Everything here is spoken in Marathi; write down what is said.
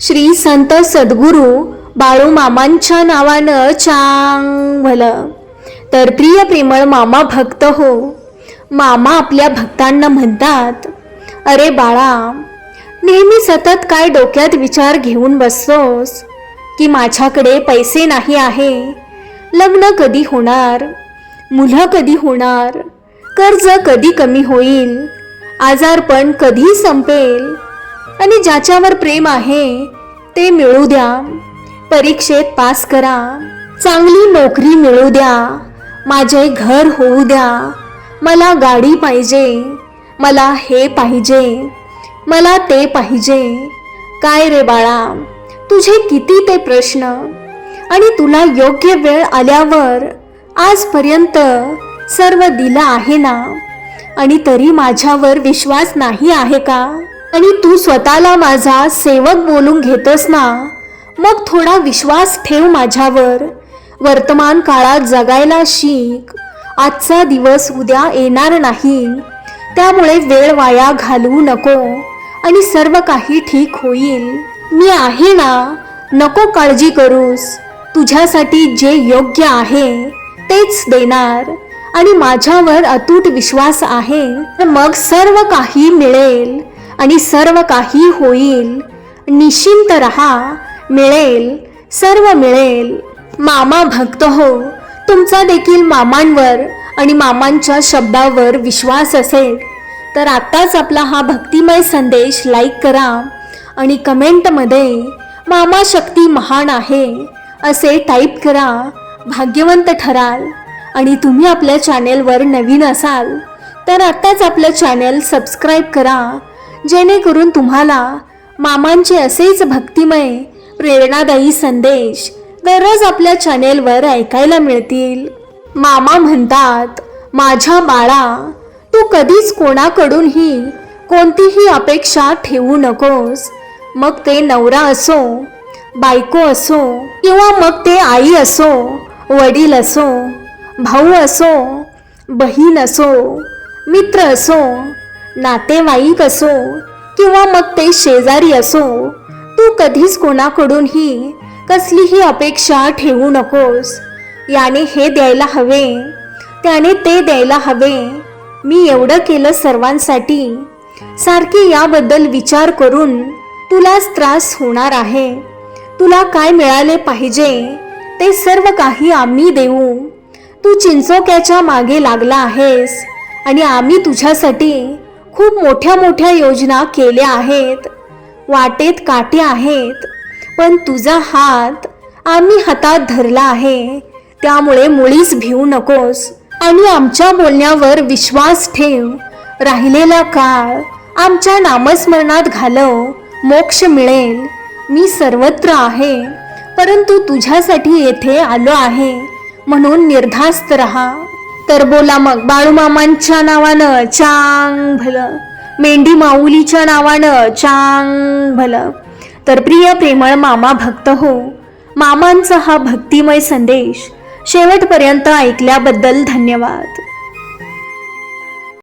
श्री संत सद्गुरू बाळू मामांच्या नावानं चांग भलं तर प्रिय प्रेमळ मामा भक्त हो मामा आपल्या भक्तांना म्हणतात अरे बाळा नेहमी सतत काय डोक्यात विचार घेऊन बसतोस की माझ्याकडे पैसे नाही आहे लग्न कधी होणार मुलं कधी होणार कर्ज कधी कमी होईल आजारपण कधी संपेल आणि ज्याच्यावर प्रेम आहे ते मिळू द्या. परीक्षेत पास करा. चांगली नोकरी मिळू द्या. माझे घर होऊ द्या. मला गाडी पाहिजे. मला हे पाहिजे. मला ते पाहिजे. काय रे बाळा? तुझे किती ते प्रश्न? आणि तुला योग्य वेळ आल्यावर आजपर्यंत सर्व दिलं आहे ना? आणि तरी माझ्यावर विश्वास नाही आहे का? आणि तू स्वतःला माझा सेवक बोलून घेतोस ना? मग थोडा विश्वास ठेव माझ्यावर. वर्तमान काळात जगायला शिक. आजचा दिवस उद्या येणार नाही. त्यामुळे वेळ वाया घालवू नको आणि सर्व काही ठीक होईल. मी आहे ना? नको काळजी करूस. तुझ्यासाठी जे योग्य आहे तेच देणार. आणि माझ्यावर अतूट विश्वास आहे. तर मग सर्व काही मिळेल. आणि सर्व काही होईल. निश्चिंत रहा मिळेल सर्व मिळेल. मामा भक्त हो तुमचा देखील मामांवर आणि मामांच्या शब्दावर विश्वास असेल. तर आत्ताच आपला हा भक्तिमय संदेश लाईक करा आणि कमेंटमध्ये मामा शक्ती महान आहे असे टाईप करा. भाग्यवंत ठराल. आणि तुम्ही आपल्या चॅनेलवर नवीन असाल तर आत्ताच आपलं चॅनेल सबस्क्राईब करा. जेणेकरून तुम्हाला मामांचे असेच भक्तिमय प्रेरणादायी संदेश दररोज आपल्या चॅनेलवर ऐकायला मिळतील. मामा म्हणतात माझ्या बाळा तू कधीच कोणाकडूनही कोणतीही अपेक्षा ठेवू नकोस. मग ते नवरा असो बायको असो किंवा मग ते आई असो वडील असो भाऊ असो बहीण असो मित्र असो नातेवाईक असो किंवा मग ते शेजारी असो तू कधीच कोणाकडूनही कसलीही अपेक्षा ठेवू नकोस. याने हे द्यायला हवे त्याने ते द्यायला हवे. मी एवढं केलं सर्वांसाठी. सारखी याबद्दल विचार करून तुलाच त्रास होणार आहे. तुला काय मिळाले पाहिजे ते सर्व काही आम्ही देऊ. तू चिंचोक्याच्या मागे लागला आहेस आणि आम्ही तुझ्यासाठी खूप मोठ्या मोठ्या योजना केल्या आहेत. वाटेत काटे आहेत. पण तुझा हात आम्ही हातात धरला आहे. त्यामुळे मुळीच भिवू नकोस. आणि आमच्या बोलण्यावर विश्वास ठेव. राहिलेला काळ आमच्या नामस्मरणात घालव. मोक्ष मिळेल. मी सर्वत्र आहे. परंतु तुझ्यासाठी येथे आलो आहे. म्हणून निर्धास्त रहा. तर बोला मग. बाळूमामांच्या नावानं चांग भलं. मेंढी माऊलीच्या नावानं चांग भलं. तर प्रिय प्रेमळ मामा भक्त हो. मामांचा हा भक्तिमय संदेश शेवटपर्यंत ऐकल्याबद्दल धन्यवाद.